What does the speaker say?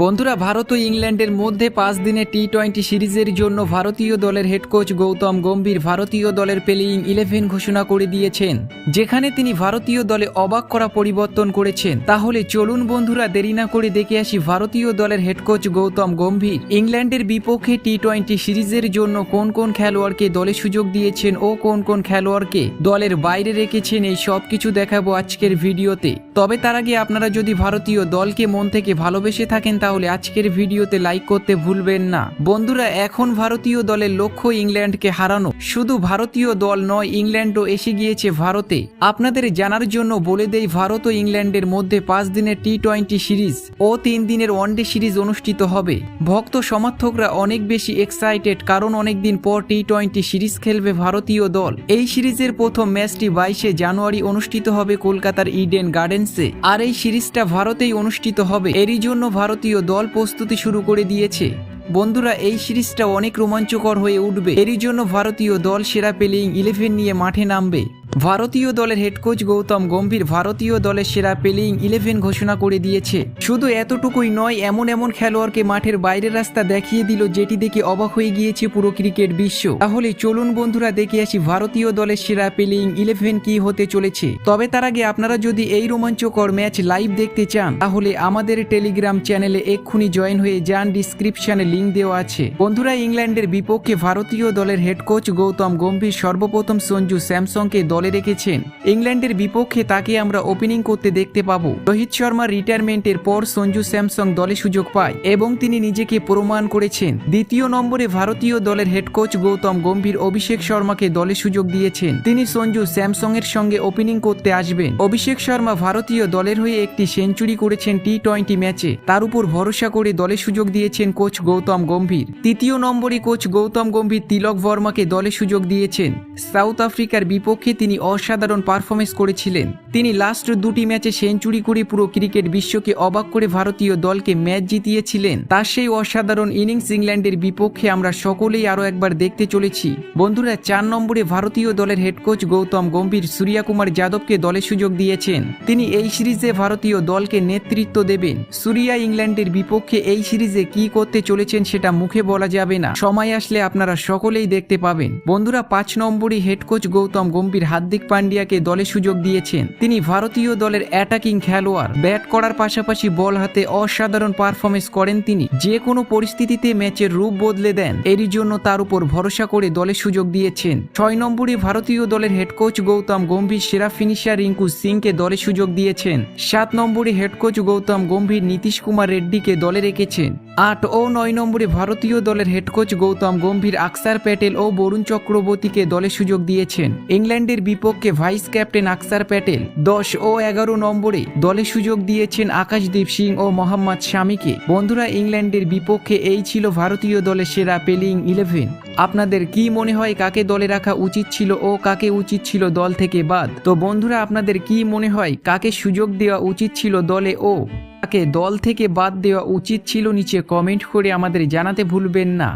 বন্ধুরা, ভারত ও ইংল্যান্ডের মধ্যে পাঁচ দিনের টি টোয়েন্টি সিরিজের জন্য ভারতীয় দলের হেড কোচ গৌতম গম্ভীর ভারতীয় দলের প্লেয়িং ইলেভেন ঘোষণা করে দিয়েছেন। যেখানে তিনি ভারতীয় দলে অবাক করা পরিবর্তন করেছেন। তাহলে চলুন বন্ধুরা, দেরি না করে দেখে আসি ভারতীয় দলের হেড কোচ গৌতম গম্ভীর। ইংল্যান্ডের বিপক্ষে টি টোয়েন্টি সিরিজের জন্য কোন কোন খেলোয়াড়কে দলে সুযোগ দিয়েছেন ও কোন কোন খেলোয়াড়কে দলের বাইরে রেখেছেন এই সব কিছু দেখাবো আজকের ভিডিওতে। তবে তার আগে আপনারা যদি ভারতীয় দলকে মন থেকে ভালোবেসে থাকেন তাহলে আজকের ভিডিওতে লাইক করতে ভুলবেন না। বন্ধুরা, এখন ভারতীয় দলের লক্ষ্য ইংল্যান্ডকে হারানো। শুধু ভারতীয় দল নয়, ইংল্যান্ডও এসে গিয়েছে ভারতে। আপনাদের জানার জন্য বলে দেই, ভারত ও ইংল্যান্ডের মধ্যে পাঁচ দিনের টি টোয়েন্টি সিরিজ ও তিন দিনের ওয়ানডে সিরিজ অনুষ্ঠিত হবে। ভক্ত সমর্থকরা অনেক বেশি এক্সাইটেড কারণ অনেকদিন পর টি টোয়েন্টি সিরিজ খেলবে ভারতীয় দল। এই সিরিজের প্রথম ম্যাচটি বাইশে জানুয়ারি অনুষ্ঠিত হবে কলকাতার ইডেন গার্ডেন্সে। আর এই সিরিজটা ভারতেই অনুষ্ঠিত হবে। এরই জন্য ভারতীয় দল প্রস্তুতি শুরু করে দিয়েছে। বন্ধুরা, এই সিরিজটা অনেক রোমাঞ্চকর হয়ে উঠবে। এরই জন্য ভারতীয় দল সেরা প্লেয়িং ইলেভেন নিয়ে মাঠে নামবে। ভারতীয় দলের হেড কোচ গৌতম গম্ভীর ভারতীয় দলের সেরা প্লেয়িং ইলেভেন ঘোষণা করে দিয়েছে। শুধু এতটুকুই নয়, এমন এমন খেলোয়াড়কে মাঠের বাইরের রাস্তা দেখিয়ে দিল, যেটি দেখে অবাক হয়ে গিয়েছে পুরো ক্রিকেট বিশ্ব। তাহলে চলুন বন্ধুরা, দেখে আসি ভারতীয় দলের সেরা প্লেয়িং ইলেভেন কি হতে চলেছে। তবে তার আগে আপনারা যদি এই রোমাঞ্চকর ম্যাচ লাইভ দেখতে চান, তাহলে আমাদের টেলিগ্রাম চ্যানেলে এক্ষুনি জয়েন হয়ে যান ডিসক্রিপশনে লিঙ্ক দেওয়া আছে। বন্ধুরা, ইংল্যান্ডের বিপক্ষে ভারতীয় দলের হেড কোচ গৌতম গম্ভীর সর্বপ্রথম সঞ্জু স্যামসংকে দলে রেখেছেন। ইংল্যান্ডের বিপক্ষে তাকে আমরা ওপেনিং করতে দেখতে পাবো। রোহিত শর্মার রিটায়ারমেন্টের পর সঞ্জু স্যামসং দলে সুযোগ পায় এবং তিনি নিজেকে প্রমাণ করেছেন। দ্বিতীয় নম্বরে ভারতীয় দলের হেড কোচ গৌতম গম্ভীর অভিষেক শর্মাকে দলে সুযোগ দিয়েছেন। তিনি সঞ্জু স্যামসং এর সঙ্গে ওপেনিং করতে আসবেন। অভিষেক শর্মা ভারতীয় দলের হয়ে একটি সেঞ্চুরি করেছেন টি টোয়েন্টি ম্যাচে তার উপর ভরসা করে দলে সুযোগ দিয়েছেন কোচ গৌতম গম্ভীর। তৃতীয় নম্বরে কোচ গৌতম গম্ভীর তিলক বর্মাকে দলে সুযোগ দিয়েছেন। সাউথ আফ্রিকার বিপক্ষে তিনি অসাধারণ পারফরমেন্স করেছিলেন। তিনি লাস্ট দুটি ম্যাচে সেঞ্চুরি করে পুরো ক্রিকেট বিশ্বকে অবাক করে ভারতীয় দলকে ম্যাচ জিতিয়েছিলেন। তার সেই অসাধারণ ইনিংস ইংল্যান্ডের বিপক্ষে আমরা সকলেই আরও একবার দেখতে চলেছি। বন্ধুরা, চার নম্বরে ভারতীয় দলের হেড কোচ গৌতম গম্ভীর সূর্যা কুমার যাদবকে দলে সুযোগ দিয়েছেন। তিনি এই সিরিজে ভারতীয় দলকে নেতৃত্ব দেবেন। সূর্যা ইংল্যান্ডের বিপক্ষে এই সিরিজে কি করতে চলেছেন সেটা মুখে বলা যাবে না। সময় আসলে আপনারা সকলেই দেখতে পাবেন। বন্ধুরা, পাঁচ নম্বরই হেড কোচ গৌতম গম্ভীর হার্দিক পান্ডিয়াকে দলে সুযোগ দিয়েছেন। তিনি ভারতীয় দলের অ্যাটাকিং খেলোয়াড়। ব্যাট করার পাশাপাশি বল হাতে অসাধারণ পারফরমেন্স করেন তিনি। যে কোনো পরিস্থিতিতে ম্যাচের রূপ বদলে দেন। এরই জন্য তার উপর ভরসা করে দলে সুযোগ দিয়েছেন। ছয় নম্বরে ভারতীয় দলের হেড কোচ গৌতম গম্ভীর সেরা ফিনিশার রিঙ্কু সিংকে দলে সুযোগ দিয়েছেন। সাত নম্বরে হেড কোচ গৌতম গম্ভীর নীতিশ কুমার রেড্ডিকে দলে রেখেছেন। আট ও নয় নম্বরে ভারতীয় দলের হেড কোচ গৌতম গম্ভীর, আকসার প্যাটেল ও বরুণ চক্রবর্তীকে দলে সুযোগ দিয়েছেন। ইংল্যান্ডের বিপক্ষে ভাইস ক্যাপ্টেন আকসার প্যাটেল দশ ও এগারো নম্বরে দলে সুযোগ দিয়েছেন আকাশদীপ সিং ও মোহাম্মদ শামিকে। বন্ধুরা, ইংল্যান্ডের বিপক্ষে এই ছিল ভারতীয় দলের সেরা পেলিং ইলেভেন আপনাদের কি মনে হয় কাকে দলে রাখা উচিত ছিল ও কাকে উচিত ছিল দল থেকে বাদ? তো বন্ধুরা, আপনাদের কি মনে হয় কাকে সুযোগ দেওয়া উচিত ছিল দলে ও কাকে দল থেকে বাদ দেওয়া উচিত ছিল নিচে কমেন্ট করে আমাদের জানাতে ভুলবেন না।